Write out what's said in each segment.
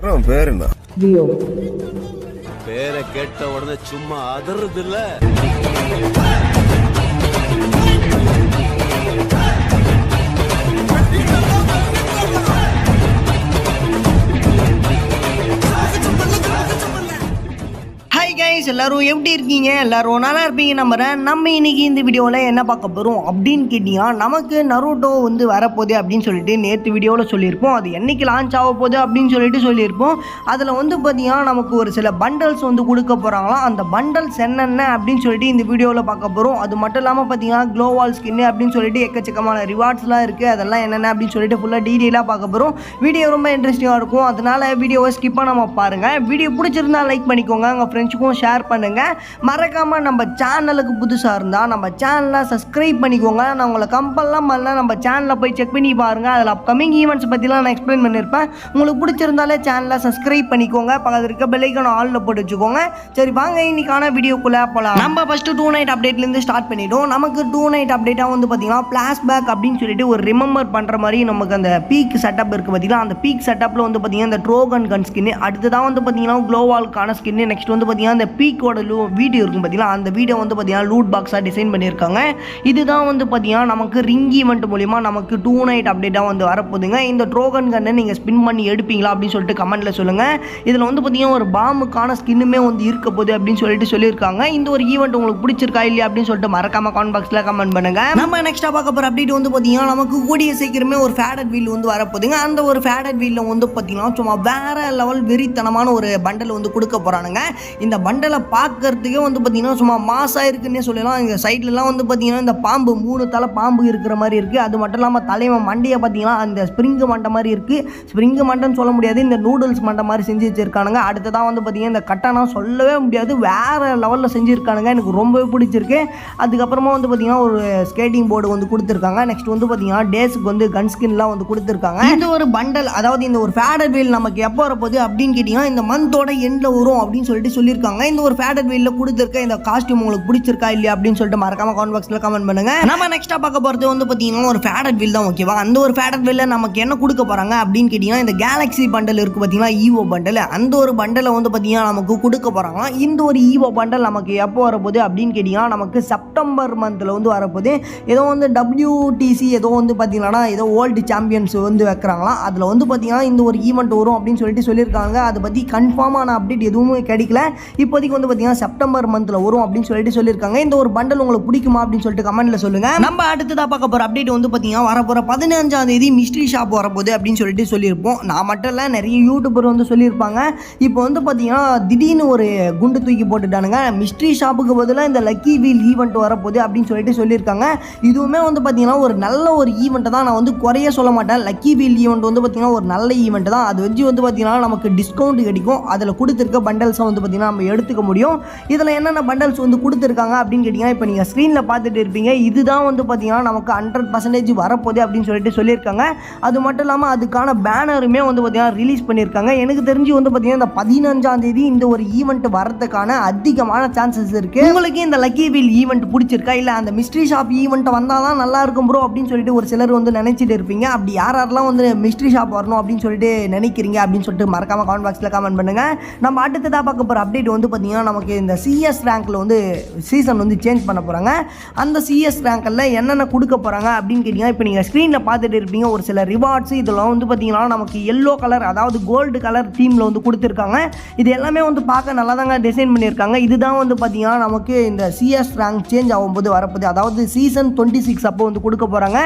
பேர் என்ன? பேரை கேட்ட உடனே சும்மா அதறது இல்ல ஹாய் கைஸ் எல்லாரும் எப்படி இருக்கீங்க? எல்லாரும் நல்லா இருப்பீங்க நம்புறேன். நம்ம இன்னைக்கு இந்த வீடியோவில் என்ன பார்க்க போகிறோம் அப்படின்னு கேட்டிங்கன்னா நமக்கு நருட்டோ வந்து வரப்போகுது அப்படின்னு சொல்லிட்டு நேற்று வீடியோவில் சொல்லியிருப்போம். அது என்னைக்கு லான்ச் ஆக போகுது அப்படின்னு சொல்லிட்டு சொல்லியிருப்போம். அதில் வந்து பார்த்தீங்கன்னா நமக்கு ஒரு சில பண்டல்ஸ் வந்து கொடுக்க போகிறாங்களாம் அந்த பண்டல்ஸ் என்னென்ன அப்படின்னு சொல்லிட்டு இந்த வீடியோவில் பார்க்க போகிறோம் அது மட்டும் இல்லாமல் பார்த்தீங்கன்னா க்ளோவால் ஸ்கின்னு அப்படின்னு சொல்லிட்டு எக்கச்சக்கமான ரிவார்ட்ஸ்லாம் இருக்குது அதெல்லாம் என்னென்ன அப்படின்னு சொல்லிட்டு ஃபுல்லாக டீட்டெயிலாக பார்க்க போகிறோம் வீடியோ ரொம்ப இன்ட்ரெஸ்டிங்காக இருக்கும். அதனால வீடியோவை ஸ்கிப் பண்ணாமல் பாருங்கள் வீடியோ பிடிச்சிருந்தா லைக் பண்ணிக்கோங்க. உங்கள் ஃப்ரெண்ட்ஸுக்கும் ஷேர் பண்ணுங்கள் மறக்காமல் நம்ம சேனலுக்கு புதுசாக இருந்தால் நம்ம சேனலை சப்ஸ்கிரைப் பண்ணிக்கோங்க. நான் உங்களை கம்பல்லாம் பண்ணல. நம்ம சேனலில் போய் செக் பண்ணி பாருங்கள் அதில் அப்கமிங் ஈவெண்ட்ஸ் பற்றிலாம் நான் எக்ஸ்பிளைன் பண்ணியிருப்பேன் உங்களுக்கு பிடிச்சிருந்தாலே சேனலை சப்ஸ்கிரைப் பண்ணிக்கோங்க. பக்கத்தில் இருக்க பெல்லைக்கான ஆலில் போட்டு வச்சுக்கோங்க. சரி வாங்க இன்னைக்கான வீடியோக்குள்ளே போகலாம் நம்ம ஃபஸ்ட்டு டூ நைட் அப்டேட்லேருந்து ஸ்டார்ட் பண்ணிட்டோம். நமக்கு டூ நைட் அப்டேட்டாக வந்து பார்த்தீங்கன்னா ஃப்ளாஷ்பேக் அப்படின்னு சொல்லிட்டு ஒரு ரிமெம்பர் பண்ணுற மாதிரி நமக்கு அந்த பீக் செட்டப் இருக்குது பார்த்தீங்கன்னா அந்த பீக் செட்டப்பில் வந்து பார்த்தீங்கன்னா இந்த ட்ரோகன் கன் ஸ்கின்னு அடுத்ததான் வந்து பார்த்தீங்கன்னா க்ளோவால்கான ஸ்கின்னு நெக்ஸ்ட் வந்து பார்த்தீங்கன்னா இந்த பீக்கோட லூ வீடியோ இருக்கும் பார்த்தீங்கன்னா அந்த வீடியோ வந்து பார்த்தீங்கன்னா லூட் பாக்ஸாக டிசைன் பண்ணியிருக்காங்க. இதுதான் வந்து பார்த்தீங்கன்னா நமக்கு ரிங் ஈவெண்ட் மூலிமா நமக்கு டூ நைட் அப்டேட்டாக வந்து வரப்போகுதுங்க. இந்த ட்ரோகன் கண்ணை நீங்கள் ஸ்பின் பண்ணி எடுப்பீங்களா அப்படின்னு சொல்லிட்டு கமெண்ட்டில் சொல்லுங்கள் இதில் வந்து பார்த்தீங்கன்னா ஒரு பாமுக்கான ஸ்கின்னுமே வந்து இருக்க போகுது அப்படின்னு சொல்லிட்டு சொல்லியிருக்காங்க. இந்த ஒரு ஈவெண்ட் உங்களுக்கு பிடிச்சிருக்கா இல்லையா அப்படின்னு சொல்லிட்டு மறக்காம கமெண்ட் பாக்ஸில் கமெண்ட் பண்ணுங்க. நம்ம நெக்ஸ்ட்டாக பார்க்க போகிற அப்டேட் வந்து பார்த்தீங்கன்னா நமக்கு கூடிய சீக்கிரமே ஒரு ஃபேடட் வீல் வந்து வரப்போதுங்க அந்த ஒரு ஃபேடட் வீலில் வந்து பார்த்தீங்கன்னா சும்மா வேற லெவல் வெறித்தனமான ஒரு பண்டல் வந்து கொடுக்க போகிறானுங்க இந்த பண்டலை பார்க்கறதுக்கே வந்து பார்த்தீங்கன்னா சும்மா மாசாக இருக்குன்னே சொல்லலாம். இந்த சைட்லலாம் வந்து பார்த்தீங்கன்னா இந்த பாம்பு மூணு தலை பாம்பு இருக்கிற மாதிரி இருக்குது அது மட்டும் இல்லாமல் தலைவன் மண்டையை பார்த்திங்கன்னா அந்த ஸ்ப்ரிங்கு மண்டை மாதிரி இருக்குது ஸ்ப்ரிங்கு மண்டைன்னு சொல்ல முடியாது. இந்த நூடுல்ஸ் மண்டை மாதிரி செஞ்சு வச்சிருக்கானுங்க. அடுத்ததான் வந்து பார்த்தீங்கன்னா இந்த கட்டணம் சொல்லவே முடியாது. வேறு லெவலில் செஞ்சுருக்கானுங்க. எனக்கு ரொம்பவே பிடிச்சிருக்கு. அதுக்கப்புறமா வந்து பார்த்தீங்கன்னா ஒரு ஸ்கேட்டிங் போர்டு வந்து கொடுத்துருக்காங்க. நெக்ஸ்ட் வந்து பார்த்தீங்கன்னா டேஸ்க்கு வந்து கன் ஸ்கின்லாம் வந்து கொடுத்துருக்காங்க. இந்த ஒரு பண்டல் அதாவது இந்த ஒரு ஃபேடர் வீல் நமக்கு எப்போ வரப்போகுது அப்படின்னு கேட்டிங்கன்னா இந்த மந்தோட எண்டில் வரும் அப்படின்னு சொல்லிட்டு சொல்லியிருக்காங்க. இந்த ஒரு ஃபேடட் வீலில் கொடுத்துருக்க இந்த காஸ்டியூம் உங்களுக்கு பிடிச்சிருக்கா இல்லையா அப்படின்னு சொல்லிட்டு மறக்காம கமெண்ட் பாக்ஸில் கமெண்ட் பண்ணுங்க. நம்ம நெக்ஸ்ட்டாக பார்க்க போகிறது வந்து பார்த்தீங்கன்னா ஒரு ஃபேடட் வீல் தான் ஓகேவா அந்த ஒரு ஃபேடட் வீலில் நமக்கு என்ன கொடுக்க போகிறாங்க அப்படின்னு கேட்டிங்கன்னா இந்த கேலக்ஸி பண்டல் இருக்குது பார்த்தீங்கன்னா ஈவோ பண்டல் அந்த ஒரு பண்டலை வந்து பார்த்தீங்கன்னா நமக்கு கொடுக்க போகிறாங்க இந்த ஒரு ஈவோ பண்டல் நமக்கு எப்போ வரப்போகுது அப்படின்னு கேட்டிங்கன்னா நமக்கு செப்டம்பர் மந்தில் வந்து வரப்போகுது. ஏதோ வந்து டபிள்யூடிசி ஏதோ வந்து பார்த்தீங்கன்னா ஏதோ வேர்ல்டு சாம்பியன்ஸ் வந்து வைக்கிறாங்களாம் அதில் வந்து பார்த்தீங்கன்னா இந்த ஒரு ஈவெண்ட் வரும் அப்படின்னு சொல்லிட்டு சொல்லியிருக்காங்க. அதை பற்றி கன்ஃபார்மான அப்டேட் எதுவுமே கிடைக்கல. இப்போதைக்கு வந்து பார்த்தீங்கன்னா செப்டம்பர் மந்தில் வரும் அப்படின்னு சொல்லிட்டு சொல்லியிருக்காங்க. இந்த ஒரு பண்டல் உங்களுக்கு பிடிக்குமா அப்படின்னு சொல்லிட்டு கமெண்ட்டில் சொல்லுங்கள் நம்ம அடுத்ததாக பார்க்க போகிற அப்டேட் வந்து பார்த்தீங்கன்னா வரப்போகிற பதினஞ்சாம் தேதி மிஸ்ட்ரி ஷாப் வரப்போகுது அப்படின்னு சொல்லிட்டு சொல்லியிருப்போம். நான் மட்டும் இல்லை நிறைய யூடியூபர் வந்து சொல்லியிருப்பாங்க. இப்போ வந்து பார்த்தீங்கன்னா திடீர்னு ஒரு குண்டு தூக்கி போட்டுட்டானுங்க. மிஸ்ட்ரி ஷாப்புக்கு பதிலாக இந்த லக்கி வீல் ஈவெண்ட் வரப்போகுது அப்படின்னு சொல்லிட்டு சொல்லியிருக்காங்க. இதுவுமே வந்து பார்த்தீங்கன்னா ஒரு நல்ல ஒரு ஈவெண்ட்டை தான். நான் வந்து குறைய சொல்ல மாட்டேன். லக்கி வீல் ஈவெண்ட் வந்து பார்த்தீங்கன்னா ஒரு நல்ல ஈவெண்ட் தான். அது வச்சு வந்து பார்த்தீங்கன்னா நமக்கு டிஸ்கவுண்ட் கிடைக்கும். அதில் கொடுத்துருக்க பண்டல்ஸை வந்து பார்த்தீங்கன்னா நம்ம எடுத்துக்க முடியும். இதில் என்னென்ன பண்டல்ஸ் வந்து கொடுத்துருக்காங்க அப்படின்னு கேட்டிங்கன்னா இப்போ நீங்கள் ஸ்க்ரீனில் பார்த்துட்டு இருப்பீங்க. இதுதான் வந்து பார்த்தீங்கன்னா நமக்கு ஹண்ட்ரட் பர்சன்டேஜ் வரப்போகுது அப்படின்னு சொல்லிட்டு சொல்லியிருக்காங்க. அது மட்டும் இல்லாமல் அதுக்கான பேனருமே வந்து பார்த்தீங்கன்னா ரிலீஸ் பண்ணியிருக்காங்க. எனக்கு தெரிஞ்சு வந்து பார்த்தீங்கன்னா இந்த பதினஞ்சாம் தேதி இந்த ஒரு ஈவெண்ட் வரதுக்கான அதிகமான சான்சஸ் இருக்குது உங்களுக்கு இந்த லக்கி வீல் ஈவெண்ட் பிடிச்சிருக்கா? இல்லை அந்த மிஸ்ட்ரி ஷாப் ஈவெண்ட் வந்தால் தான் நல்லா இருக்கும் ப்ரோ அப்படின்னு சொல்லிட்டு ஒரு சிலர் வந்து நினச்சிட்டு இருப்பீங்க. அப்படி யார் யாரெல்லாம் வந்து மிஸ்ட்ரி ஷாப் வரணும் அப்படின்னு சொல்லிட்டு நினைக்கிறீங்க அப்படின்னு சொல்லிட்டு மறக்காம கமெண்ட் பாக்ஸில் கமெண்ட் பண்ணுங்க. நம்ம அடுத்ததாக பார்க்க போகிற அப்டேட் வந்து பார்த்தீங்கன்னா நமக்கு இந்த சிஎஸ் ரேங்கில் வந்து சீசன் வந்து சேஞ்ச் பண்ண போகிறாங்க அந்த சிஎஸ் ரேங்கில் என்னென்ன கொடுக்க போகிறாங்க அப்படின்னு கேட்டிங்கன்னா இப்போ நீங்கள் ஸ்க்ரீனில் பார்த்துட்டு இருப்பீங்க ஒரு சில ரிவார்ட்ஸ் இதெல்லாம் வந்து பார்த்தீங்கன்னா நமக்கு எல்லோ கலர் அதாவது கோல்டு கலர் தீமில் வந்து கொடுத்துருக்காங்க. இது எல்லாமே வந்து பார்க்க நல்லா தாங்க டிசைன் பண்ணியிருக்காங்க. இதுதான் வந்து பார்த்தீங்கன்னா நமக்கு இந்த சிஎஸ் ரேங்க் சேஞ்ச் ஆகும்போது வரப்போது அதாவது சீசன் டுவெண்ட்டி சிக்ஸ் அப்போ வந்து கொடுக்க போகிறாங்க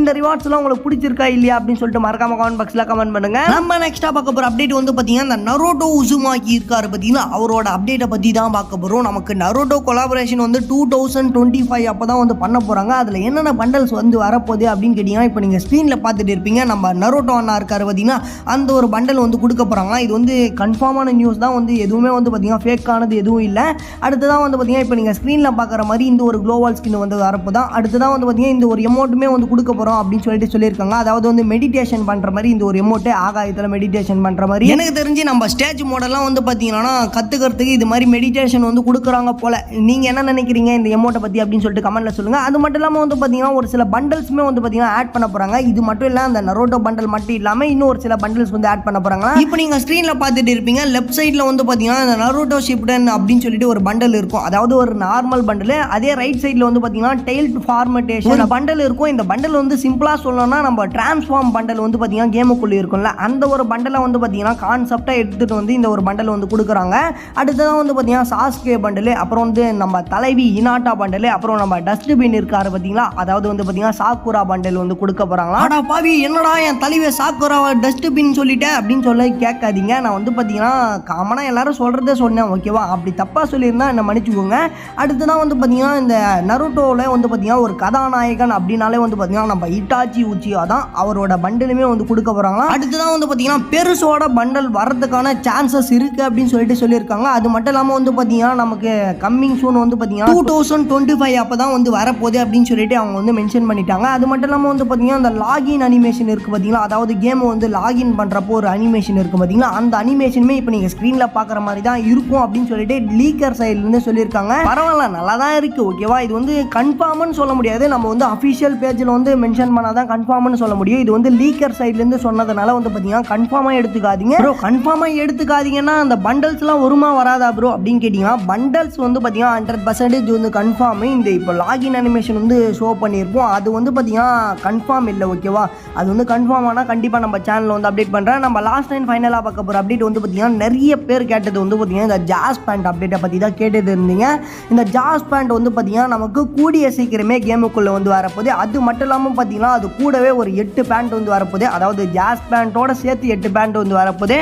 இந்த ரிவார்ட்ஸ்லாம் உங்களுக்கு பிடிச்சிருக்கா இல்லையா அப்படின்னு சொல்லிட்டு மறக்காம கமெண்ட் பாக்ஸில் கமெண்ட் பண்ணுங்கள் நம்ம நெக்ஸ்ட்டாக பார்க்க போகிற அப்டேட் வந்து பார்த்தீங்கன்னா இந்த நரோட்டோ உசுமாக்கி இருக்காரு பார்த்தீங்கன்னா அவரோட அப்டேட்டை பற்றி தான் பார்க்க போகிறோம் நமக்கு நரோட்டோ கொலாபரேஷன் வந்து டூ தௌசண்ட் டுவெண்ட்டி ஃபைவ் அப்போ தான் வந்து பண்ண போகிறாங்க அதில் என்னென்ன பண்டல்ஸ் வந்து வரப்போகுது அப்படின்னு கேட்டிங்கன்னா இப்போ நீங்கள் ஸ்க்ரீனில் பார்த்துட்டு இருப்பீங்க. நம்ம நரோட்டோ அண்ணா இருக்கார் பார்த்தீங்கன்னா அந்த ஒரு பண்டல் வந்து கொடுக்க போகிறாங்களா இது வந்து கன்ஃபார்மான நியூஸ் தான் வந்து எதுவுமே வந்து பார்த்திங்கன்னா ஃபேக்கானது எதுவும் இல்லை. அடுத்ததான் வந்து பார்த்தீங்கன்னா இப்போ நீங்கள் ஸ்க்ரீனில் பார்க்குற மாதிரி இந்த ஒரு க்ளோவால் ஸ்கின் வந்து வரப்போ தான் அடுத்ததான் வந்து பார்த்தீங்கன்னா இந்த ஒரு எமௌண்ட்டுமே வந்து கொடுக்க போகிறோம் அப்படின்னு சொல்லிட்டு சொல்லியிருக்காங்க. அதாவது வந்து மெடிடேஷன் பண்ணுற மாதிரி இந்த ஒரு எமௌண்ட்டு ஆகாயத்தில் மெடிடேஷன் பண்ணுற மாதிரி. எனக்கு தெரிஞ்சு நம்ம ஸ்டேஜ் மாடல்லாம் வந்து பார்த்தீங்கன்னா கற்றுக்கிறதுக்கு இது மாதிரி மாதிரி மெடிடேஷன் வந்து கொடுக்குறாங்க போல. நீங்கள் என்ன நினைக்கிறீங்க இந்த எமௌண்ட்டை பற்றி அப்படின்னு சொல்லிட்டு கமெண்ட்டில் சொல்லுங்கள் அது மட்டும் இல்லாமல் வந்து பார்த்தீங்கன்னா ஒரு சில பண்டல்ஸுமே வந்து பார்த்தீங்கன்னா ஆட் பண்ண போகிறாங்க இது மட்டும் இல்லை அந்த நரோட்டோ பண்டல் மட்டும் இல்லாமல் இன்னும் ஒரு சில பண்டல்ஸ் வந்து ஆட் பண்ண போகிறாங்க இப்போ நீங்கள் ஸ்க்ரீனில் பார்த்துட்டு இருப்பீங்க லெஃப்ட் சைடில் வந்து பார்த்தீங்கன்னா இந்த நரோட்டோ ஷிப்டன் அப்படின்னு சொல்லிட்டு ஒரு பண்டல் இருக்கும். அதாவது ஒரு நார்மல் பண்டல் அதே ரைட் சைடில் வந்து பார்த்தீங்கன்னா டெய்ல் ஃபார்மேட்டேஷன் பண்டல் இருக்கும். இந்த பண்டல் வந்து சிம்பிளாக சொல்லணும்னா நம்ம டிரான்ஸ்ஃபார்ம் பண்டல் வந்து பார்த்தீங்கன்னா கேமுக்குள்ளே இருக்கும்ல. அந்த ஒரு பண்டலை வந்து பார்த்தீங்கன்னா கான்செப்டாக எடுத்துகிட்டு வந்து இந்த ஒரு பண்டல் வந்து கொடுக்குறாங்க. அடுத்ததான் வந்து பார்த்தீங்கன்னா சாஸ்கே பண்டலு அப்புறம் வந்து நம்ம தலைவி இனாட்டா பண்டலு அப்புறம் நம்ம டஸ்ட்பின் இருக்காரு பார்த்தீங்களா அதாவது வந்து பார்த்தீங்கன்னா சாக்குரா பண்டல் வந்து கொடுக்க போகிறாங்களா ஆனால் பாவி என்னடா என் தலைவி சாக்குரா டஸ்ட்பின் சொல்லிட்டேன் அப்படின்னு சொல்ல கேட்காதீங்க. நான் வந்து பார்த்தீங்கன்னா காமனாக எல்லாரும் சொல்கிறதே சொன்னேன் ஓகேவா? அப்படி தப்பாக சொல்லியிருந்தா என்னை மன்னிச்சுக்கோங்க. அடுத்ததான் வந்து பார்த்தீங்கன்னா இந்த நருட்டோவில் வந்து பார்த்தீங்கன்னா ஒரு கதாநாயகன் அப்படின்னாலே வந்து பார்த்தீங்கன்னா நம்ம இட்டாச்சி உச்சியா தான் அவரோட பண்டலுமே வந்து கொடுக்க போகிறாங்களா அடுத்ததான் வந்து பார்த்தீங்கன்னா பெருசோட பண்டல் வரதுக்கான சான்சஸ் இருக்குது அப்படின்னு சொல்லிட்டு சொல்லியிருக்காங்க அது மட்டும் இல்லாமல் வந்து பார்த்தீங்கன்னா நமக்கு கம்மிங் சூன் வந்து பார்த்தீங்கன்னா டூ தௌசண்ட் டுவெண்ட்டி ஃபைவ் அப்போ தான் வந்து வரப்போகுது அப்படின்னு சொல்லிட்டு அவங்க வந்து மென்ஷன் பண்ணிட்டாங்க. அது மட்டும் இல்லாமல் வந்து பார்த்தீங்கன்னா அந்த லாகின் அனிமேஷன் இருக்குது பார்த்தீங்களா அதாவது கேம் வந்து லாகின் பண்ணுறப்போ ஒரு அனிமேஷன் இருக்குது பார்த்தீங்களா அந்த அனிமேஷனுமே இப்போ நீங்கள் ஸ்க்ரீனில் பார்க்குற மாதிரி தான் இருக்கும் அப்படின்னு சொல்லிட்டு லீக்கர் சைட்லேருந்து சொல்லியிருக்காங்க. பரவாயில்ல நல்லா தான் இருக்குது ஓகேவா இது வந்து கன்ஃபார்ம்னு சொல்ல முடியாது. நம்ம வந்து அஃபிஷியல் பேஜில் வந்து மென்ஷன் பண்ணால் தான் கன்ஃபார்ம்னு சொல்ல முடியும். இது வந்து லீக்கர் சைட்லேருந்து சொன்னதுனால வந்து பார்த்தீங்கன்னா கன்ஃபார்மாக எடுத்துக்காதீங்க. ப்ரோ கன்ஃபார்மாக எடுத்துக்காதீங்கன்னா அந்த பண்டல்ஸ்லாம் வருமா வராதா ப்ரோ அப்படின்னு கேட்டிங்கன்னா பண்டல்ஸ் வந்து பார்த்தீங்கன்னா ஹண்ட்ரட் பர்சன்டேஜ் வந்து கன்ஃபார்ம் இந்த இப்போ லாகின் அனிமேஷன் வந்து ஷோ பண்ணியிருப்போம். அது வந்து பார்த்தீங்கன்னா கன்ஃபார்ம் இல்லை ஓகேவா அது வந்து கன்ஃபார்ம் ஆனால் கண்டிப்பாக நம்ம சேனலில் வந்து அப்டேட் பண்ணுறேன் நம்ம லாஸ்ட் டைம் ஃபைனலாக பார்க்க போகிற அப்டேட் வந்து பார்த்தீங்கன்னா நிறைய பேர் கேட்டது வந்து பார்த்தீங்கன்னா இந்த ஜாஸ் பேண்ட் அப்டேட்டை பற்றி தான் கேட்டுட்டு இருந்தீங்க. இந்த ஜாஸ் பேண்ட் வந்து பார்த்தீங்கன்னா நமக்கு கூடிய சீக்கிரமே கேமுக்குள்ளே வந்து வரப்போகுது. அது மட்டும் இல்லாமல் பார்த்தீங்கன்னா அது கூடவே ஒரு எட்டு பேண்ட் வந்து வரப்போகுது. அதாவது ஜாஸ் பேண்ட்டோட சேர்த்து எட்டு பேண்ட் வந்து வரப்போகுது.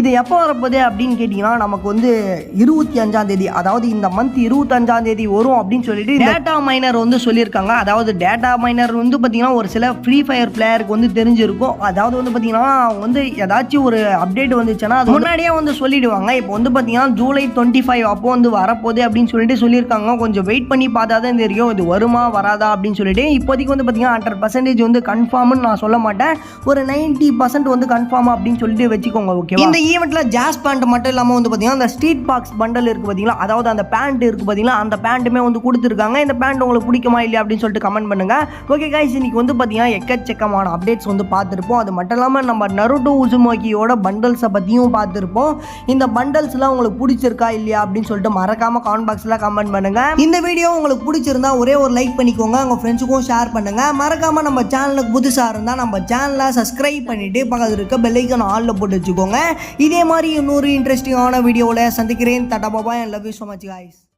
இது எப்போ வரப்போகுது அப்படின்னு கேட்டிங்கன்னா நமக்கு வந்து இருபத்தி அஞ்சாம் தேதி அதாவது இந்த மந்த் இருபத்தஞ்சாம் தேதி வரும் அப்படின்னு சொல்லிட்டு டேட்டா மைனர் வந்து சொல்லியிருக்காங்க. அதாவது டேட்டா மைனர் வந்து பார்த்தீங்கன்னா ஒரு சில ஃப்ரீ ஃபயர் பிளேயருக்கு வந்து தெரிஞ்சிருக்கும். அதாவது வந்து பார்த்தீங்கன்னா அவங்க வந்து ஏதாச்சும் ஒரு அப்டேட் வந்துச்சுன்னா அது முன்னாடியே வந்து சொல்லிடுவாங்க. இப்போ வந்து பார்த்தீங்கன்னா ஜூலை டுவெண்ட்டி ஃபைவ் அப்போ வந்து வரப்போகுது அப்படின்னு சொல்லிட்டு சொல்லியிருக்காங்க. கொஞ்சம் வெயிட் பண்ணி பார்த்தா தான் தெரியும். இது வருமா வராதா அப்படின்னு சொல்லிட்டு. இப்போதைக்கு வந்து பார்த்தீங்கன்னா ஹண்ட்ரட் பர்சன்டேஜ் வந்து கன்ஃபார்ம்னு நான் சொல்ல மாட்டேன். ஒரு நைன்ட்டி பர்சன்ட் வந்து கன்ஃபார்ம் அப்படின்னு சொல்லிட்டு வச்சுக்கோங்க ஓகே இந்த ஈவெண்ட்டில் ஜாஸ் பேண்ட் மட்டும் இல்லாமல் வந்து பார்த்தீங்கன்னா அந்த ஸ்ட்ரீட் பாக்ஸ் பண்டல் இருக்குது பார்த்தீங்களா அதாவது அந்த பேண்ட் இருக்குது பார்த்தீங்களா அந்த பேண்ட்டுமே வந்து கொடுத்துருக்காங்க. இந்த பேண்ட் உங்களுக்கு பிடிக்குமா இல்லையா அப்படின்னு சொல்லிட்டு கமெண்ட் பண்ணுங்க. ஓகே கைஸ் இன்னைக்கு வந்து பார்த்தீங்கன்னா எக்கச்சக்கமான அப்டேட்ஸ் வந்து பார்த்துருப்போம். அது மட்டும் இல்லாமல் நம்ம நருட்டோ உசுமாக்கியோட பண்டல்ஸை பற்றியும் பார்த்துருப்போம். இந்த பண்டல்ஸ்லாம் உங்களுக்கு பிடிச்சிருக்கா இல்லையா அப்படின்னு சொல்லிட்டு மறக்காமல் கமெண்ட் பாக்ஸில் கமெண்ட் பண்ணுங்கள் இந்த வீடியோ உங்களுக்கு பிடிச்சிருந்தா ஒரே ஒரு லைக் பண்ணிக்கோங்க. உங்கள் ஃப்ரெண்ட்ஸுக்கும் ஷேர் பண்ணுங்கள் மறக்காம நம்ம சேனலுக்கு புதுசாக இருந்தால் நம்ம சேனலை சப்ஸ்கிரைப் பண்ணிவிட்டு பக்கத்தில் இருக்க பெல்லைக்கன் ஆளில் போட்டு வச்சுக்கோங்க. இதே மாதிரி இன்னொரு இன்ட்ரெஸ்டிங்கான வீடியோவில் சந்திக்கிறேன். again, Tata and love you so much, guys.